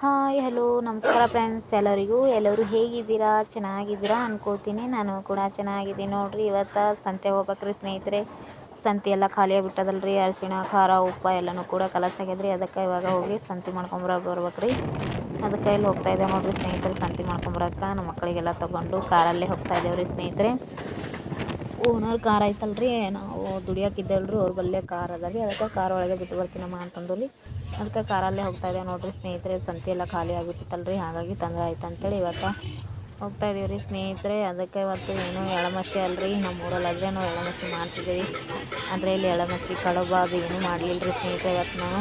Hi, hello, ನಮಸ್ಕಾರ friends ಎಲ್ಲರಿಗೂ. ಎಲ್ಲರೂ ಹೇಗಿದ್ದೀರಾ? ಚೆನ್ನಾಗಿದ್ದೀರಾ ಅನ್ಕೋತೀನಿ. ನಾನು ಕೂಡ ಚೆನ್ನಾಗಿದ್ದೀನಿ. ನೋಡಿರಿ, ಇವತ್ತು ಸಂತೆ ಹೋಗ್ಬೇಕ್ರಿ ಸ್ನೇಹಿತರೆ. ಸಂತೆ ಎಲ್ಲ ಖಾಲಿ ರೀ ಅರಿಶಿಣ, ಖಾರ, ಉಪ್ಪ ಎಲ್ಲನೂ ಕೂಡ ಕಲಸಾಗ್ಯದ್ರಿ. ಅದಕ್ಕೆ ಇವಾಗ ಹೋಗಿ ಸಂತೆ ಮಾಡ್ಕೊಂಬರ ಬರ್ಬೇಕ್ರಿ. ಅದಕ್ಕೆ ಇಲ್ಲಿ ಹೋಗ್ತಾ ಇದ್ದೇವೆ ನೋಡಿರಿ ಸ್ನೇಹಿತರೆ, ಸಂತೆ ಮಾಡ್ಕೊಂಬರಕ್ಕೆ ನಮ್ಮ ಮಕ್ಕಳಿಗೆಲ್ಲ ತೊಗೊಂಡು ಕಾರಲ್ಲೇ ಹೋಗ್ತಾ ಇದ್ದೇವ್ರಿ ಸ್ನೇಹಿತರೆ. ಓನರ್ ಕಾರ್ ಐತಲ್ರಿ ನಾವು ದುಡಿಯೋಕಿದ್ದಲ್ರಿ ಅವ್ರ ಬಲ್ಲೇ ಕಾರ್ ಅದ ರೀ. ಅದಕ್ಕೆ ಕಾರ್ ಒಳಗೆ ಬಿಟ್ಟು ಬರ್ತೀನಮ್ಮ ಅಂತಂದು ಅದಕ್ಕೆ ಕಾರಲ್ಲೇ ಹೋಗ್ತಾ ಇದ್ದೇವೆ ನೋಡ್ರಿ ಸ್ನೇಹಿತರೆ, ಸಂತೆ ಎಲ್ಲ ಖಾಲಿ ಆಗಿಬಿಟ್ಟಿತ್ತಲ್ರಿ. ಹಾಗಾಗಿ ತೊಂದರೆ ಆಯ್ತು ಅಂತೇಳಿ ಇವತ್ತು ಹೋಗ್ತಾ ಇದೀವಿ ರೀ ಸ್ನೇಹಿತರೆ. ಅದಕ್ಕೆ ಇವತ್ತು ಏನು ಎಳಮಸಿ ಅಲ್ರಿ. ನಮ್ಮ ಊರಲ್ಲಾದರೆ ನಾವು ಎಳಮಸಿ ಮಾಡ್ತಿದ್ದೀವಿ. ಅಂದರೆ ಇಲ್ಲಿ ಎಳಮಸಿ, ಕಡಬ ಅದು ಏನೂ ಮಾಡಲಿಲ್ಲ ರೀ ಸ್ನೇಹಿತರೆ ಇವತ್ತು ನಾವು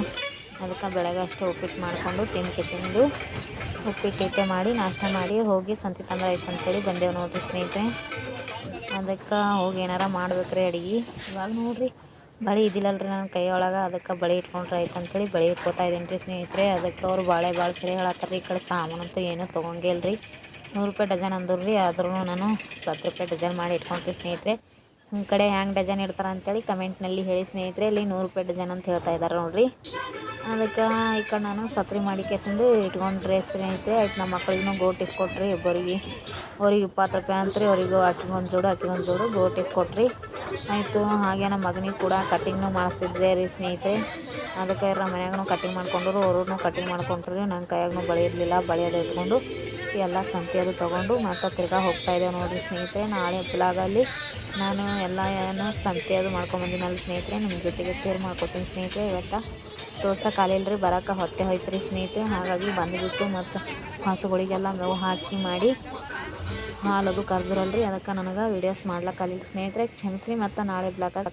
ಅದಕ್ಕೆ ಬೆಳಗ್ಗೆ ಅಷ್ಟು ಉಪ್ಪಿಟ್ಟು ಮಾಡಿಕೊಂಡು ತಿಂದು ಕಿಶಿಂದು ಉಪ್ಪಿಟ್ಟು ಮಾಡಿ ನಾಷ್ಟ ಮಾಡಿ ಹೋಗಿ ಸಂತೆ ತೊಂದರೆ ಆಯ್ತು ಅಂತೇಳಿ ಬಂದೇವು ನೋಡಿರಿ ಸ್ನೇಹಿತರೆ. ಅದಕ್ಕೆ ಹೋಗಿ ಏನಾರ ಮಾಡ್ಬೇಕ್ರಿ ಅಡುಗೆ. ಇವಾಗ ನೋಡ್ರಿ ಬಳೆ ಇದ್ದಿಲ್ಲಲ್ರಿ ನನ್ನ ಕೈಯೊಳಗೆ, ಅದಕ್ಕೆ ಬಳೆ ಇಟ್ಕೊಂಡ್ರೆ ಆಯ್ತು ಅಂತೇಳಿ ಬಳೆ ಇಟ್ಕೊತಾ ಇದ್ದೀನಿ ರೀ ಸ್ನೇಹಿತರೆ. ಅದಕ್ಕೆ ಅವ್ರು ಭಾಳ ಭಾಳ ಕರೆ ಹೇಳತ್ತಾರ ಈ ಕಡೆ ಸಾಮಾನು ಅಂತೂ ಏನೂ ತೊಗೊಂಗಿಲ್ಲ ರೀ. ನೂರು ರೂಪಾಯಿ ಡಜನ್ ಅಂದರು ರೀ, ಆದ್ರೂ ನಾನು ಹತ್ತು ರೂಪಾಯಿ ಡಜನ್ ಮಾಡಿ ಇಟ್ಕೊಂಡ್ರಿ ಸ್ನೇಹಿತರೆ. ನಿಮ್ಮ ಕಡೆ ಹ್ಯಾಂಗೆ ಡಜನ್ ಇಡ್ತಾರೆ ಅಂತೇಳಿ ಕಮೆಂಟ್ನಲ್ಲಿ ಹೇಳಿ ಸ್ನೇಹಿತರೆ. ಇಲ್ಲಿ ನೂರು ರೂಪಾಯಿ ಡಜನ್ ಅಂತ ಹೇಳ್ತಾ ಇದ್ದಾರೆ ನೋಡಿರಿ. ಅದಕ್ಕೆ ಈ ಕಡೆ ನಾನು ಸತ್ರಿ ಮಾಡಿ ಕೇಸಂದು ಇಟ್ಕೊಂಡ್ರೆ ಸ್ನೇಹಿತರೆ. ಆಯ್ತು ನಮ್ಮ ಮಕ್ಕಳಿಗೂ ಗೋಟ್ ಇಸ್ಕೊಟ್ರಿ ಇಬ್ಬರಿಗೆ ಅವ್ರಿಗೆ ಇಪ್ಪತ್ತು ರೂಪಾಯಿ ಅಂತ್ರಿ, ಅವರಿಗೂ ಆಕಿಗೆ ಒಂದು ಜೋಡು ಒಂದು ಜೋಡು ಗೋಟ್ ಇಸ್ಕೊಟ್ರಿ ಆಯಿತು, ಹಾಗೆ ನಮ್ಮ ಮಗನಿಗೆ ಕೂಡ ಕಟ್ಟಿಂಗ್ನು ಮಾಡಿಸಿದ್ದೆ ರೀ ಸ್ನೇಹಿತರೆ. ಅದಕ್ಕೆ ನಮ್ಮ ಮನ್ಯಾಗೂ ಕಟ್ಟಿಂಗ್ ಮಾಡ್ಕೊಂಡ್ರು ಅವ್ರೂ ಕಟ್ಟಿಂಗ್ ಮಾಡ್ಕೊಂಡ್ರಿ. ನನ್ನ ಕೈಯಾಗೂ ಬಳೆ ಇರಲಿಲ್ಲ, ಬಳೆ ಇಟ್ಕೊಂಡು ಎಲ್ಲ ಸಂತೆ ಅದು ತೊಗೊಂಡು ಮತ್ತು ತಿರ್ಗಾ ಹೋಗ್ತಾ ಇದ್ದೇವೆ ನೋಡಿರಿ ಸ್ನೇಹಿತರೆ. ನಾಳೆ ಬ್ಲಾಗಲ್ಲಿ ನಾನು ಎಲ್ಲ ಏನು ಸಂತೆ ಅದು ಸ್ನೇಹಿತರೆ. ನಿಮ್ಮ ಜೊತೆಗೆ ಶೇರ್ ಮಾಡ್ಕೊತೀನಿ ಸ್ನೇಹಿತರೆ. ಇವತ್ತು ತೋರ್ಸೋಕ್ಕಾಲಿಲ್ಲ ರೀ ಬರೋಕೆ ಹೊತ್ತೆ ಹೋಯ್ತು ರೀ ಸ್ನೇಹಿತರೆ. ಹಾಗಾಗಿ ಬಂದುಬಿಟ್ಟು ಮತ್ತು ಹಸುಗಳಿಗೆಲ್ಲ ಮೇವು ಹಾಕಿ ಮಾಡಿ ಹಾಲು ಅದು ಕರೆದ್ರಲ್ರಿ ಅದಕ್ಕೆ ನನಗೆ ವೀಡಿಯೋಸ್ ಮಾಡ್ಲಿಕ್ಕೆ ಸ್ನೇಹಿತರೆ ಕ್ಷಮಿಸ್ರಿ ಮತ್ತು ನಾಳೆ ಬ್ಲಾಗ